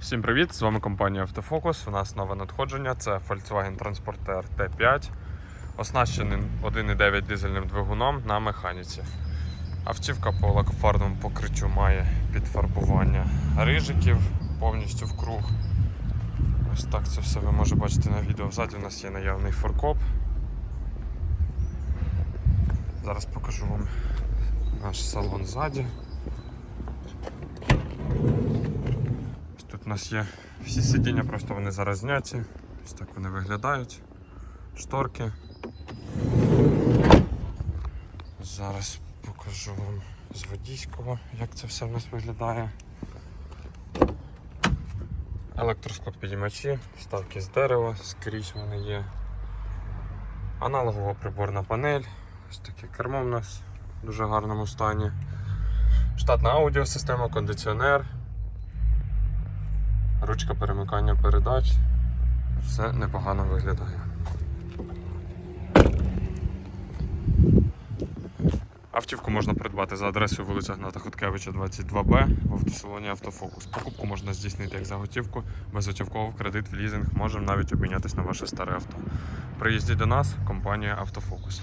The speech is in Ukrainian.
Всім привіт! З вами компанія Автофокус. У нас нове надходження. Це Volkswagen Transporter T5, оснащений 1,9 дизельним двигуном на механіці. Автівка по лакофарному покриттю має підфарбування рижиків повністю в круг. Ось так це все ви можете бачити на відео. Ззаді у нас є наявний форкоп. Зараз покажу вам наш салон ззаді. Ось Тут у нас є всі сидіння, просто вони зараз зняті. Ось так вони виглядають. Шторки. Зараз покажу вам з водійського, як це все в нас виглядає. Електросклопідіймачі, вставки з дерева, скрізь вони є. Аналогова приборна панель. Ось таке кермо в нас в дуже гарному стані. Штатна аудіосистема, кондиціонер, ручка перемикання передач. Все непогано виглядає. Автівку можна придбати за адресою вулиця Гната Хоткевича, 22Б в автосалоні Автофокус. Покупку можна здійснити як за готівку, безготівково в кредит в лізинг, можемо навіть обмінятися на ваше старе авто. Приїздіть до нас, компанія Автофокус.